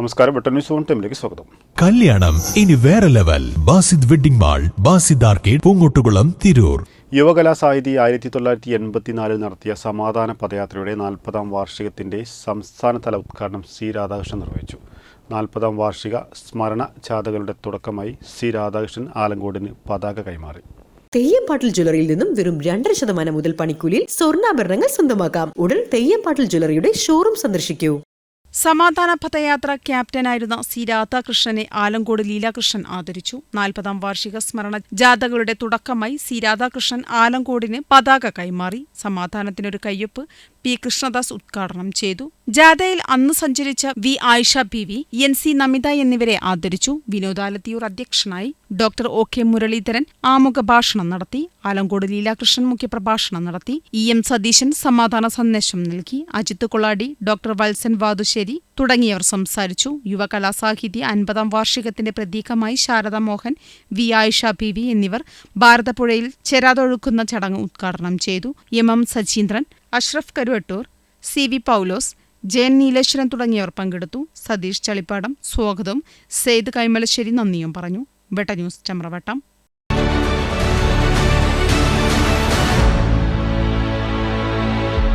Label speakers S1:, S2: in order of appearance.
S1: നമസ്കാരം. Button news on ടൈമിലേക്ക് സ്വാഗതം.
S2: കല്യാണം. ഇനി വേറെ level. Basid wedding mall Basid arcade Poongottukulam Tirur.
S1: Yuvakala Sahithi ആയിരത്തി തൊള്ളായിരത്തി എൺപത്തിനാലിൽ നടത്തിയ സമാധാന പദയാത്രയുടെ നാൽപ്പതാം വാർഷികത്തിന്റെ സംസ്ഥാനതല ഉദ്ഘാടനം സി രാധാകൃഷ്ണൻ നിർവഹിച്ചു. നാൽപ്പതാം വാർഷിക സ്മരണ ജാഥകളുടെ തുടക്കമായി സി രാധാകൃഷ്ണൻ ആലങ്കോടിന് പതാക കൈമാറി.
S3: തെയ്യംപാട്ടിൽ ജ്വല്ലറിയിൽ നിന്നും വെറും രണ്ടര ശതമാനം മുതൽ പണിക്കൂലിയിൽ സ്വർണാഭരണങ്ങൾ സ്വന്തമാക്കാം. ഉടൻ തെയ്യംപാട്ടിൽ ജ്വല്ലറിയുടെ ഷോറൂം സന്ദർശിക്കൂ.
S4: സമാധാന പഥയാത്ര ക്യാപ്റ്റനായിരുന്ന സി രാധാകൃഷ്ണനെ ആലങ്കോട് ലീലാകൃഷ്ണൻ ആദരിച്ചു. നാൽപ്പതാം വാർഷിക സ്മരണ ജാഥകളുടെ തുടക്കമായി സി രാധാകൃഷ്ണൻ ആലങ്കോടിന് പതാക കൈമാറി. സമാധാനത്തിനൊരു കയ്യൊപ്പ് പി കൃഷ്ണദാസ് ഉദ്ഘാടനം ചെയ്തു. ജാഥയിൽ അന്ന് സഞ്ചരിച്ച V Ayisha P V N C Namitha എന്നിവരെ ആദരിച്ചു. വിനോദാലത്തിയൂർ അധ്യക്ഷനായി ഡോക്ടർ ഒ കെ മുരളീധരൻ ആമുഖ ഭാഷണം നടത്തി ആലങ്കോട് ലീലാകൃഷ്ണൻ മുഖ്യപ്രഭാഷണം നടത്തി ഇ എം സതീശൻ സമാധാന സന്ദേശം നൽകി അജിത് കൊളാടി ഡോക്ടർ വത്സൻ വാതുശ്ശേരി തുടങ്ങിയവർ സംസാരിച്ചു. യുവകലാസാഹിത്യ അൻപതാം വാർഷികത്തിന്റെ പ്രതീകമായി Sharada Mohan V Ayisha P V എന്നിവർ ഭാരതപ്പുഴയിൽ ചെരാതൊഴുക്കുന്ന ചടങ്ങ് ഉദ്ഘാടനം ചെയ്തു. M M Sajeendran Ashraf Karuvattoor C V Paulose Jayan Neeleshwaran തുടങ്ങിയവർ പങ്കെടുത്തു. സതീഷ് ചളിപ്പാടം സ്വാഗതം. സെയ്ദ് കൈമലശ്ശേരി നന്ദിയും പറഞ്ഞു. വെട്ട ന്യൂസ് ചമ്രവട്ടം